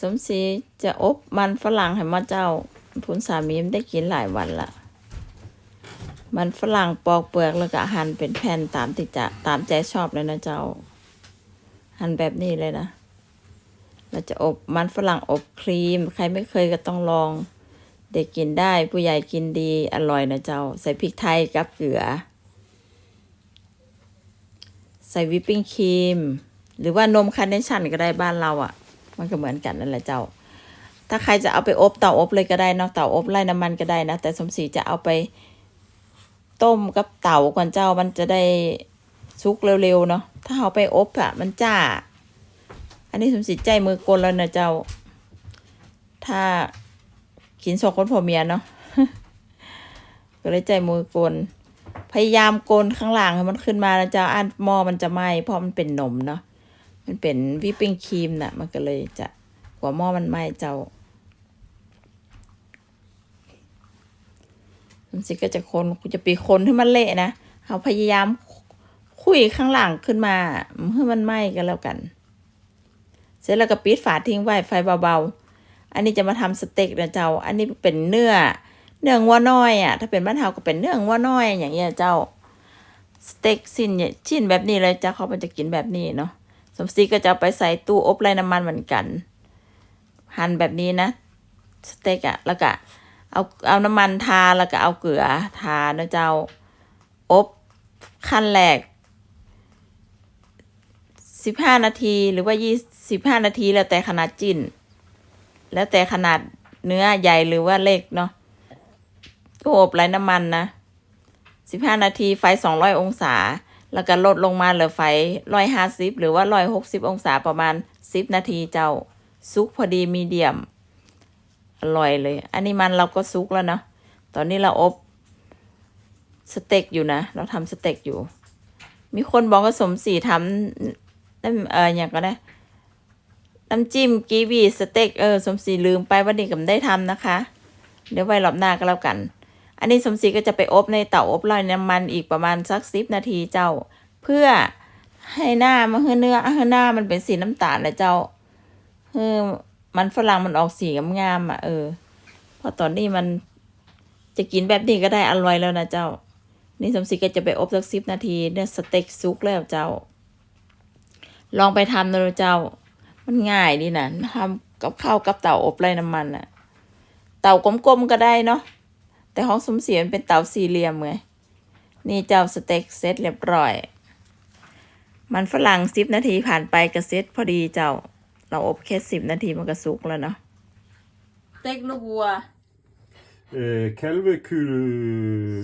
สมศรีจะอบมันฝรั่งให้มาเจ้าพุนสามีมันได้กินหลายวันละมันฝรั่งปอกเปลือกแล้วก็หั่นเป็นแผ่นตามที่จะตามใจชอบเลยนะเจ้า หั่นแบบนี้เลยนะ เราจะอบมันฝรั่งอบครีม ใครไม่เคยก็ต้องลอง เด็กกินได้ผู้ใหญ่กินดีอร่อยนะเจ้า ใส่พริกไทยกับเกลือ ใส่วิปปิ้งครีม หรือว่านมคาร์เนชั่นก็ได้บ้านเราอะ่ะ มันก็เหมือนกันนั่นแหละเจ้า ถ้าใครจะเอาไปอบเตาอบเลยก็ได้เนาะเตาอบไล่น้ำมันก็ได้นะ แต่สมศรีจะเอาไปต้มกับเตาก่อนเจ้ามันจะได้สุกเร็วๆเนาะถ้าเอาไปอบอะมันจ้า อันนี้สมศรีใจมือกลแล้วนะเจ้า ถ้ากินสองคนผัวเมียเนาะก็เลยใจมือกลพยายามโกนข้างหลังให้มันขึ้นมานะเจ้าอันหม้อมันจะไหม้เพราะมันเป็นนมเนาะ มันเป็นวิปปิ้งครีมน่ะ มันก็เลยจะหัวหม้อมันไหม้เจ้ามันสิก็จะคนจะปีคนให้มันเละนะเอาพยายามคุยข้างหลังขึ้นมาให้มันไหม้กันแล้วกัน เสร็จแล้วก็ปิดฝาทิ้งไว้ไฟเบาๆ อันนี้จะมาทำสเต็กนะเจ้า อันนี้เป็นเนื้อ เนื้อวัวน้อยอะ ถ้าเป็นบ้านเฮาก็เป็นเนื้อวัวน้อยอย่างเงี้ยเจ้า สเต็กสิ้นเนี่ยชิ้นแบบนี้เลยจ้าเขามันจะกินแบบนี้เนาะ สมศรีก็จะเอาไปใส่ตู้อบไร้น้ำมันเหมือนกัน หั่นแบบนี้นะสเต็กอะแล้วก็เอาเอาน้ำมันทาแล้วก็เอาเกลือทานะเจ้าอบขั้นแรกสิบห้านาทีหรือว่ายี่สิบห้านาทีแล้วแต่ขนาดจิ้น แล้วแต่ขนาดเนื้อใหญ่หรือว่าเล็กเนาะก็อบไร้น้ำมันนะสิบห้านาทีไฟสองร้อยองศา แล้วก็ลดลงมาเหลือไฟร้อยห้าสิบหรือว่าร้อยหกสิบองศาประมาณสิบนาทีเจ้าซุกพอดีมีเดียม อร่อยเลย อันนี้มันเราก็ซุกแล้วเนาะตอนนี้เราอบสเต็กอยู่นะเราทำสเต็กอยู่ มีคนบอกว่าสมศรีทำน้ำเอออย่างก็ได้น้ำจิ้มกีวีสเต็กเออสมศรีลืมไปวันนี้ก็ไม่ได้ทำนะคะ เดี๋ยวไว้รอบหน้าก็แล้วกัน อันนี้สมศรีก็จะไปอบในเตาอบลอยน้ำมันอีกประมาณสักสิบนาทีเจ้า เพื่อให้หน้ามันให้เนื้อให้หน้ามันเป็นสีน้ำตาลนะเจ้าเออมันฝรั่งมันออกสีงามๆอะเออเพราะตอนนี้มันจะกินแบบนี้ก็ได้อร่อยแล้วนะเจ้า นี่สมศรีก็จะไปอบสักสิบนาทีเนี่ยสเต็กซุกแล้วเจ้า ลองไปทำนะเจ้า มันง่ายดีนะทำกับข้าวกับเตาอบไร้น้ำมันอะเตากลมๆก็ได้เนาะ แต่ห้องสมศรีมันเป็นเตาสี่เหลี่ยมไงนี่เจ้าสเต็กเสร็จเรียบร้อย มันฝรั่งสิบนาทีผ่านไปก็เสร็จพอดีเจ้า เราอบแค่สิบนาทีมันก็สุกแล้วเนาะสเต็กลูกวัว Øh, kalvekøl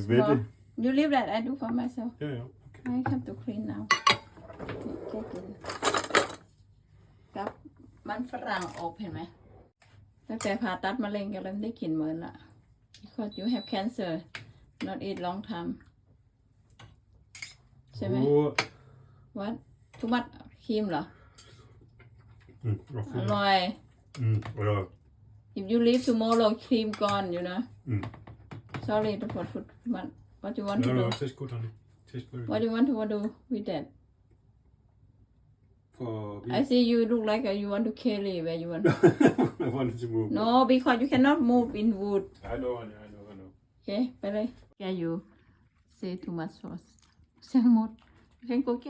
vette. You leave that I do for myself Ja, ja. Okay. I have to clean now แค่กินครับมันฝรั่งอบเห็นไหมตั้งแต่ผ่าตัดมะเร็งก็เริ่มได้กลิ่นเหมือนละ because you have cancer not eat long time ใช่ไหม Åh, what ทุกมัดครีมเหรอ mm, vad อ fint. ร่อย Mm, och jag, if you leave tomorrow cream gone you know mm. sorry to put put what what you want to Ja, do ja, test godt, honey. Test godt. what you want to do with that For I see you look like you want to carry where you want I wanted to move. no because you cannot move in wood I know, honey. I know, I know. โอเค ไปเลย แกอยู่ say too much sauce เสียงหมด you can go get